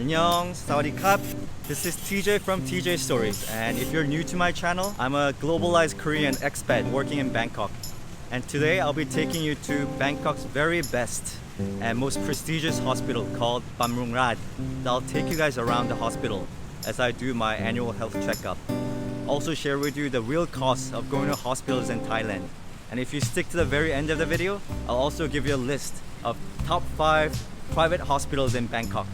Annyeong, Sawadee Kap. This is TJ from TJ Stories, and if you're new to my channel, I'm a globalized Korean expat working in Bangkok. And today I'll be taking you to Bangkok's very best and most prestigious hospital called Bamrungrad. I'll take you guys around the hospital as I do my annual health checkup. Also share with you the real costs of going to hospitals in Thailand. And if you stick to the very end of the video, I'll also give you a list of top 5 private hospitals in Bangkok.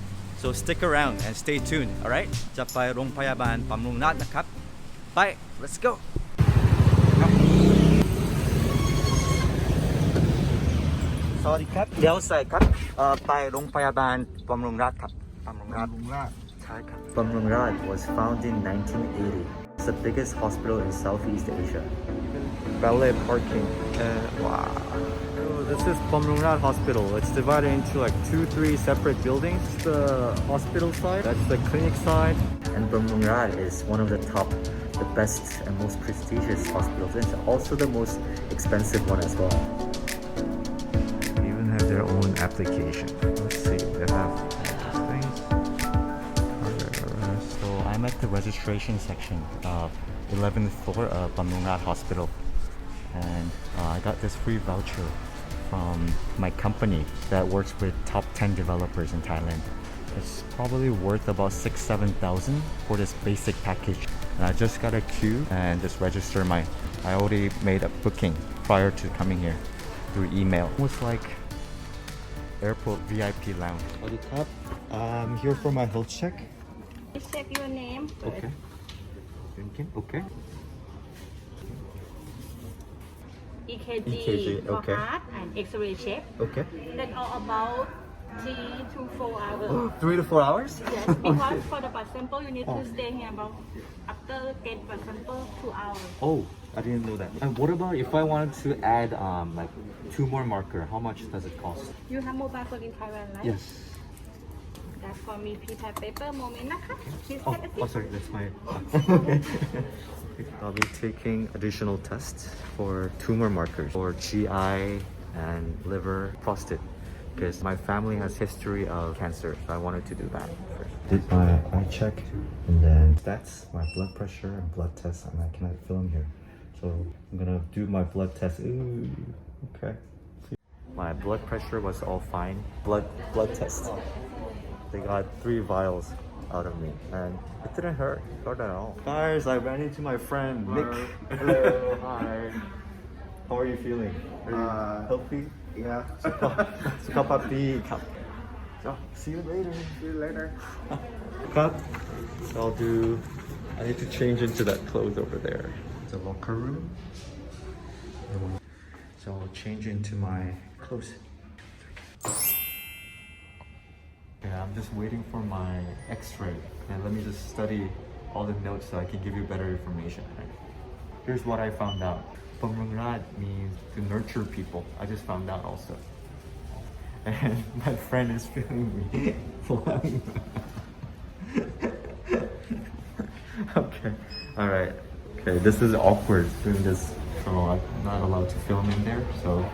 So stick around and stay tuned, alright? จะไปโรงพยาบาลบำรุงราษฎร์นะครับ ไป let's go สวัสดีครับเดี๋ยวใส่ครับเอ่อไปโรงพยาบาลบำรุงราษฎร์ครับบำรุงราษฎร์ลุงราชใช่ครับ Bamrungrad was founded in 1980. It's the biggest hospital in Southeast Asia. Valet parking. Uh, wow. This is Bamrungrad Hospital. It's divided into like two, three separate buildings. The hospital side, that's the clinic side. And Bamrungrad is one of the top, the best and most prestigious hospitals. It's also the most expensive one as well. They even have their own application. Let's see, they have things. So I'm at the registration section of 11th floor of Bamrungrad Hospital, and uh, I got this free voucher from my company that works with top 10 developers in Thailand. It's probably worth about six, seven thousand for this basic package. And I just got a queue and just register my. I already made a booking prior to coming here through email. Almost like airport VIP lounge. I'm here for my health check. Please check your name first. Okay. Thinking. Okay. EKG, EKG, for okay. heart and X-ray check. Okay. That all about three to four hours. Three to four hours? yes, because for the blood sample you need to stay here about after get blood sample two hours. Oh, I didn't know that. And what about if I wanted to add um like two more marker? How much does it cost? You have mobile phone in Thailand, right? Yes That for me prepare paper moment นะคะ Please Oh, take a seat. oh sorry, that's my. I'll be taking additional tests for tumor markers for GI and liver, prostate, because my family has history of cancer, so I wanted to do that first. Did my eye check, and then that's my blood pressure and blood test, and I cannot film here, so I'm gonna do my blood test. Ooh, okay. My blood pressure was all fine. Blood blood test. they got three vials out of me and it didn't hurt, hurt at all. Guys, I ran into my friend Nick. Hello, hi. How are you feeling? Are you uh, healthy? Yeah. Sukapati cup. So, see you later. See you later. cup. So I'll do. I need to change into that clothes over there. The locker room. So I'll change into my clothes. Yeah, I'm just waiting for my X-ray, and let me just study all the notes so I can give you better information. Here's what I found out. Pamrungrad means to nurture people. I just found out also. And my friend is feeling me. okay. All right. Okay. This is awkward doing this, so I'm not allowed to film in there. So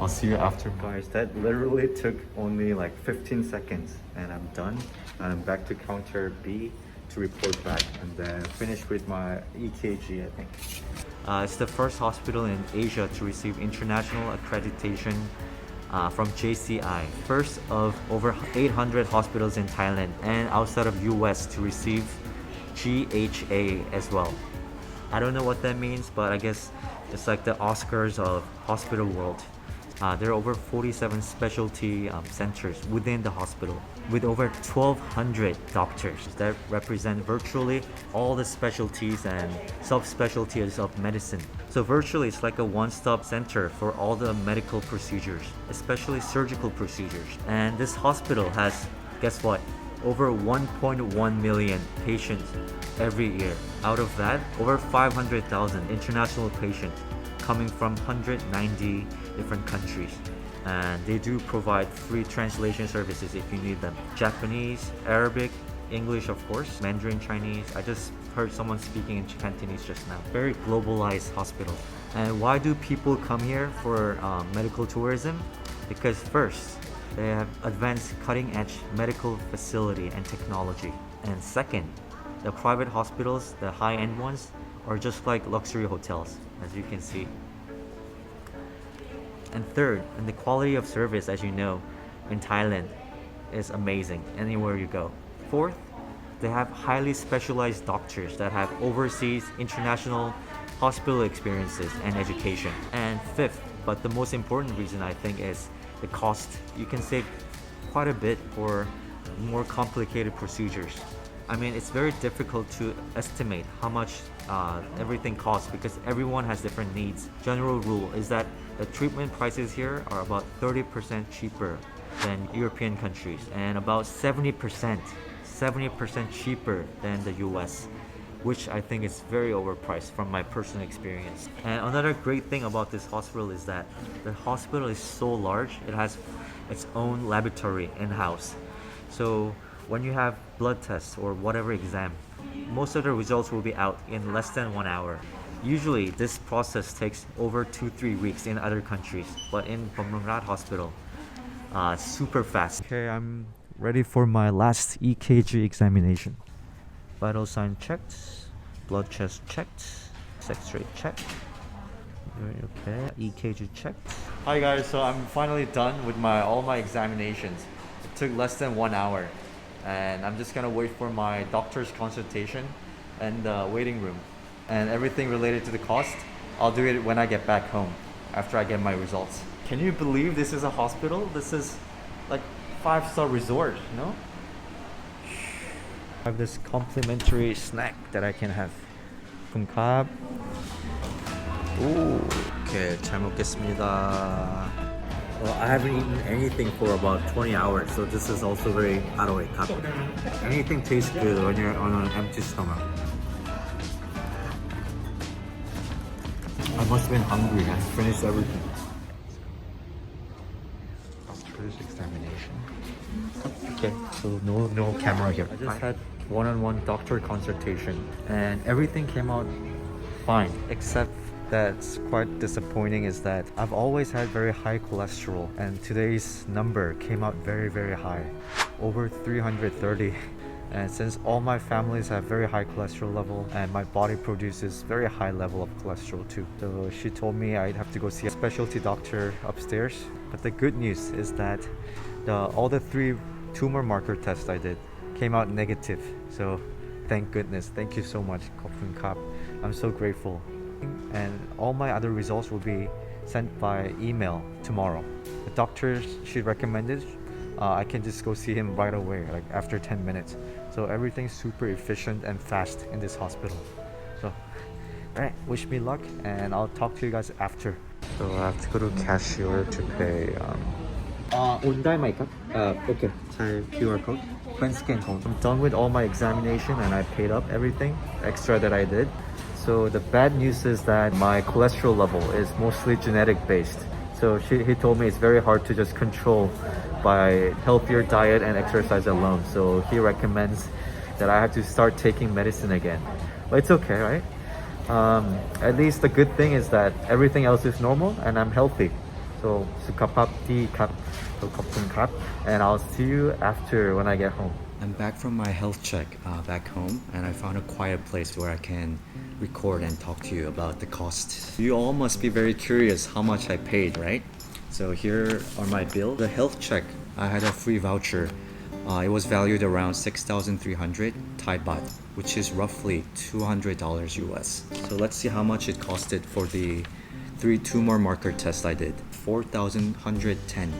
I'll see you after. Guys, that literally took only like 15 seconds, and I'm done. I'm back to counter B to report back, and then finish with my EKG. I think. Uh, it's the first hospital in Asia to receive international accreditation uh, from JCI. First of over 800 hospitals in Thailand and outside of US to receive GHA as well. I don't know what that means, but I guess it's like the Oscars of hospital world. Uh, there are over 47 specialty um, centers within the hospital with over 1,200 doctors that represent virtually all the specialties and subspecialties of medicine. So virtually it's like a one-stop center for all the medical procedures, especially surgical procedures. And this hospital has, guess what? Over 1.1 million patients every year. Out of that, over 500,000 international patients coming from 190 different countries. And they do provide free translation services if you need them. Japanese, Arabic, English, of course, Mandarin Chinese. I just heard someone speaking in Cantonese just now. Very globalized hospital. And why do people come here for um, medical tourism? Because first, they have advanced cutting edge medical facility and technology. And second, the private hospitals, the high end ones, are just like luxury hotels, as you can see. And third, and the quality of service, as you know, in Thailand is amazing anywhere you go. Fourth, they have highly specialized doctors that have overseas international hospital experiences and education. And fifth, but the most important reason I think is the cost. You can save quite a bit for more complicated procedures. I mean, it's very difficult to estimate how much uh, everything costs because everyone has different needs. General rule is that the treatment prices here are about 30% cheaper than European countries and about 70% 70% cheaper than the US which I think is very overpriced from my personal experience. And another great thing about this hospital is that the hospital is so large, it has its own laboratory in house. So when you have blood tests or whatever exam, most of the results will be out in less than one hour. Usually, this process takes over two, three weeks in other countries, but in Bumrungrad Hospital, uh, super fast. Okay, I'm ready for my last EKG examination. Vital sign checked, blood test checked, X-ray checked. Okay, EKG checked. Hi guys, so I'm finally done with my all my examinations. It took less than one hour, and I'm just gonna wait for my doctor's consultation and the waiting room, and everything related to the cost. I'll do it when I get back home after I get my results. Can you believe this is a hospital? This is like five star resort, you know? I have this complimentary snack that I can have. kumkap. Ooh, okay, 잘 먹겠습니다. Well, I haven't eaten anything for about 20 hours, so this is also very out of haroe cup. Anything tastes good when you're on an empty stomach. I must have been hungry. I finished everything. Doctor's examination. Okay, so no no camera here. I just had one-on-one doctor consultation, and everything came out fine, except that's quite disappointing is that I've always had very high cholesterol, and today's number came out very very high, over 330. And since all my families have very high cholesterol level and my body produces very high level of cholesterol too. So she told me I'd have to go see a specialty doctor upstairs. But the good news is that the, all the three tumor marker tests I did came out negative. So thank goodness. Thank you so much, Kopfun Kap. I'm so grateful and all my other results will be sent by email tomorrow. The doctor she recommended uh, I can just go see him right away, like after 10 minutes. So everything's super efficient and fast in this hospital. So, alright, wish me luck, and I'll talk to you guys after. So I have to go to cashier to pay. Um, uh, 온다이 Uh, okay. 잘 QR code. When scan code. I'm done with all my examination and I paid up everything extra that I did. So the bad news is that my cholesterol level is mostly genetic based. So she, he told me it's very hard to just control by healthier diet and exercise alone. So he recommends that I have to start taking medicine again. But it's okay, right? Um, at least the good thing is that everything else is normal and I'm healthy. So sukapapti kap, and I'll see you after when I get home. I'm back from my health check uh, back home, and I found a quiet place where I can record and talk to you about the cost. You all must be very curious how much I paid, right? So here are my bill. The health check, I had a free voucher. Uh, it was valued around 6,300 Thai baht, which is roughly $200 US. So let's see how much it costed for the three tumor marker tests I did. 4,110.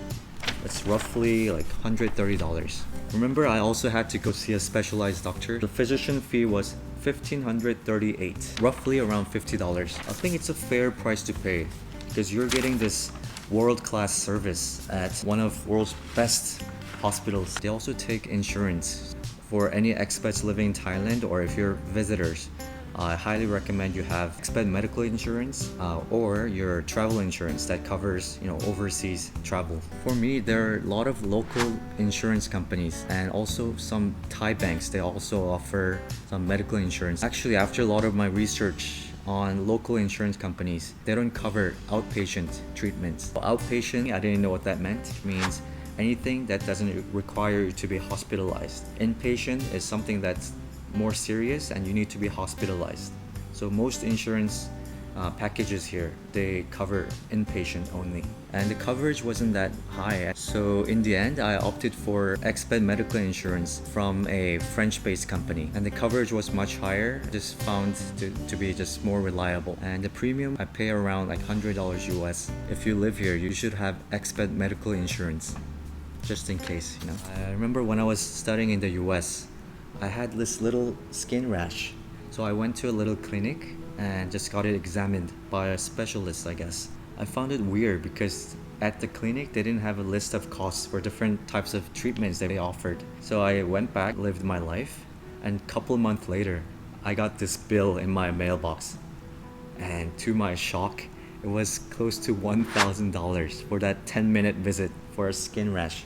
That's roughly like $130. Remember, I also had to go see a specialized doctor. The physician fee was 1538 roughly around $50. I think it's a fair price to pay because you're getting this world-class service at one of world's best hospitals. They also take insurance for any expats living in Thailand or if you're visitors. I highly recommend you have expat medical insurance uh, or your travel insurance that covers you know overseas travel. For me, there are a lot of local insurance companies and also some Thai banks. They also offer some medical insurance. Actually, after a lot of my research on local insurance companies, they don't cover outpatient treatments. Outpatient, I didn't know what that meant. It means anything that doesn't require you to be hospitalized. Inpatient is something that's more serious and you need to be hospitalized. So most insurance uh, packages here they cover inpatient only. And the coverage wasn't that high. So in the end i opted for expat medical insurance from a french-based company. And the coverage was much higher. Just found to, to be just more reliable. And the premium i pay around like $100 us if you live here you should have expat medical insurance just in case you know. I remember when i was studying in the us i had this little skin rash so i went to a little clinic and just got it examined by a specialist, I guess. I found it weird because at the clinic they didn't have a list of costs for different types of treatments that they offered. So I went back, lived my life, and a couple months later, I got this bill in my mailbox. And to my shock, it was close to $1,000 for that 10 minute visit for a skin rash.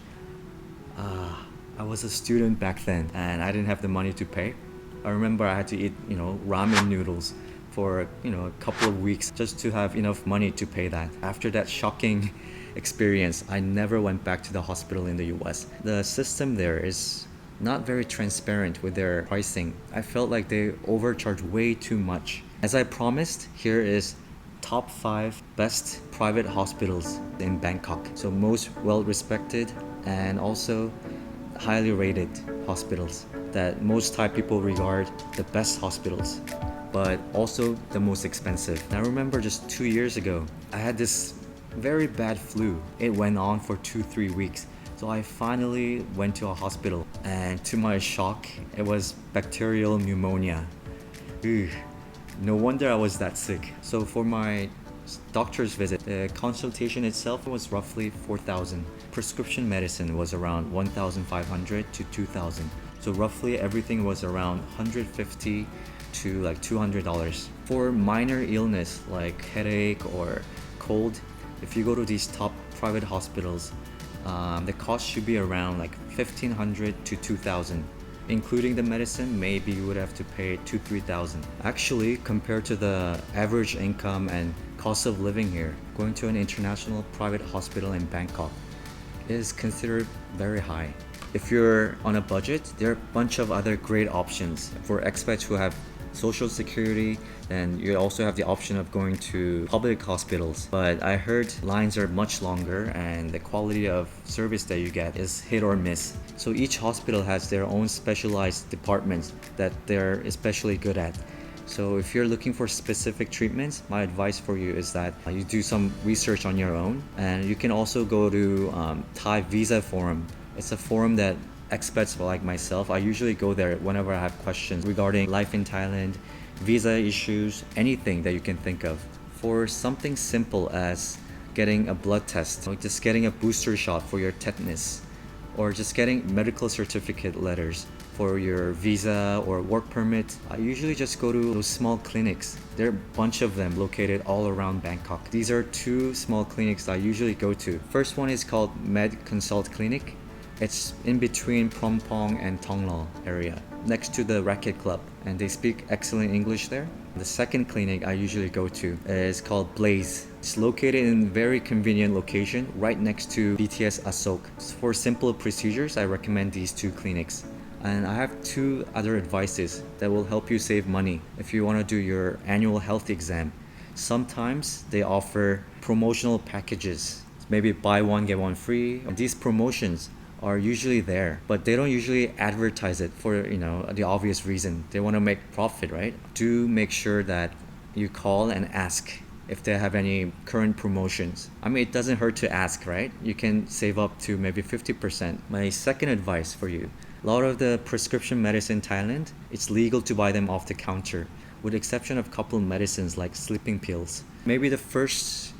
Ah, I was a student back then and I didn't have the money to pay. I remember I had to eat, you know, ramen noodles for you know a couple of weeks just to have enough money to pay that. After that shocking experience, I never went back to the hospital in the US. The system there is not very transparent with their pricing. I felt like they overcharge way too much. As I promised, here is top 5 best private hospitals in Bangkok. So most well respected and also highly rated hospitals that most Thai people regard the best hospitals but also the most expensive. And I remember just two years ago, I had this very bad flu. It went on for two, three weeks. So I finally went to a hospital, and to my shock, it was bacterial pneumonia. Ugh, no wonder I was that sick. So for my doctor's visit, the consultation itself was roughly 4,000. Prescription medicine was around 1,500 to 2,000. So roughly everything was around 150 to like $200 for minor illness like headache or cold if you go to these top private hospitals um, the cost should be around like 1500 to 2000 including the medicine maybe you would have to pay 2 3000 actually compared to the average income and cost of living here going to an international private hospital in bangkok is considered very high. If you're on a budget there are a bunch of other great options for expats who have social security and you also have the option of going to public hospitals. But i heard lines are much longer and the quality of service that you get is hit or miss. So each hospital has their own specialized departments that they're especially good at. So if you're looking for specific treatments my advice for you is that you do some research on your own. And you can also go to um, thai visa forum. It's a forum that expats like myself, I usually go there whenever I have questions regarding life in Thailand, visa issues, anything that you can think of. For something simple as getting a blood test, or just getting a booster shot for your tetanus, or just getting medical certificate letters for your visa or work permit, I usually just go to those small clinics. There are a bunch of them located all around Bangkok. These are two small clinics I usually go to. First one is called Med Consult Clinic it's in between Prompong and Tonglo area, next to the racket club, and they speak excellent English there. The second clinic I usually go to is called Blaze. It's located in a very convenient location right next to BTS Asok. For simple procedures, I recommend these two clinics. And I have two other advices that will help you save money if you want to do your annual health exam. Sometimes they offer promotional packages. Maybe buy one get one free. These promotions are usually there, but they don't usually advertise it for you know the obvious reason. They want to make profit, right? Do make sure that you call and ask if they have any current promotions. I mean, it doesn't hurt to ask, right? You can save up to maybe 50%. My second advice for you a lot of the prescription medicine in Thailand, it's legal to buy them off the counter, with exception of couple medicines like sleeping pills. Maybe the first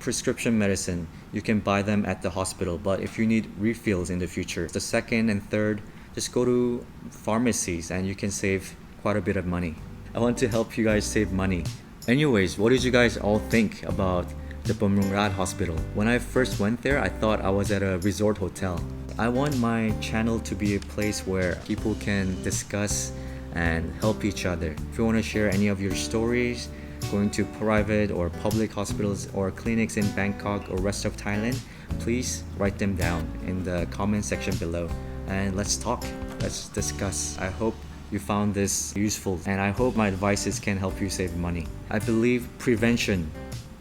prescription medicine, you can buy them at the hospital. But if you need refills in the future, the second and third, just go to pharmacies and you can save quite a bit of money. I want to help you guys save money. Anyways, what did you guys all think about the Bumrungrad Hospital? When I first went there, I thought I was at a resort hotel. I want my channel to be a place where people can discuss and help each other. If you want to share any of your stories, going to private or public hospitals or clinics in Bangkok or rest of Thailand, please write them down in the comment section below and let's talk. Let's discuss. I hope you found this useful and I hope my advices can help you save money. I believe prevention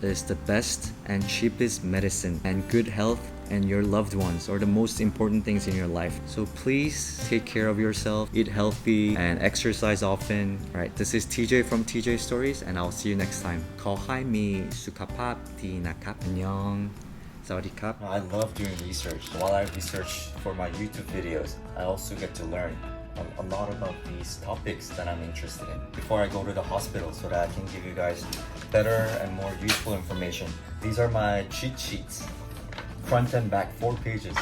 is the best and cheapest medicine and good health and your loved ones are the most important things in your life. So please take care of yourself, eat healthy, and exercise often. All right, this is TJ from TJ Stories, and I'll see you next time. 거하미 수카팝 Saudi 안녕. I love doing research. While I research for my YouTube videos, I also get to learn a, lot about these topics that I'm interested in before I go to the hospital so that I can give you guys better and more useful information. These are my cheat sheets front and back, four pages.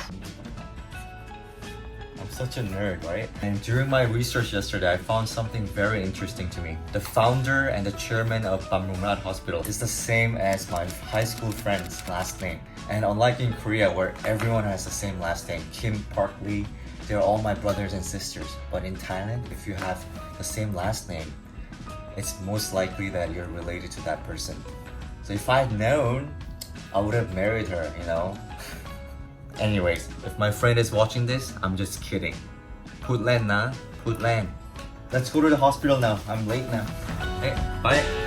I'm such a nerd, right? And during my research yesterday, I found something very interesting to me. The founder and the chairman of Bamrungrad Hospital is the same as my high school friend's last name. And unlike in Korea, where everyone has the same last name, Kim Park Lee, they're all my brothers and sisters. But in Thailand, if you have the same last name, it's most likely that you're related to that person. So if I'd known, I would have married her, you know? Anyways, if my friend is watching this, I'm just kidding. Put land na, put land. Let's go to the hospital now. I'm late now. Hey, bye.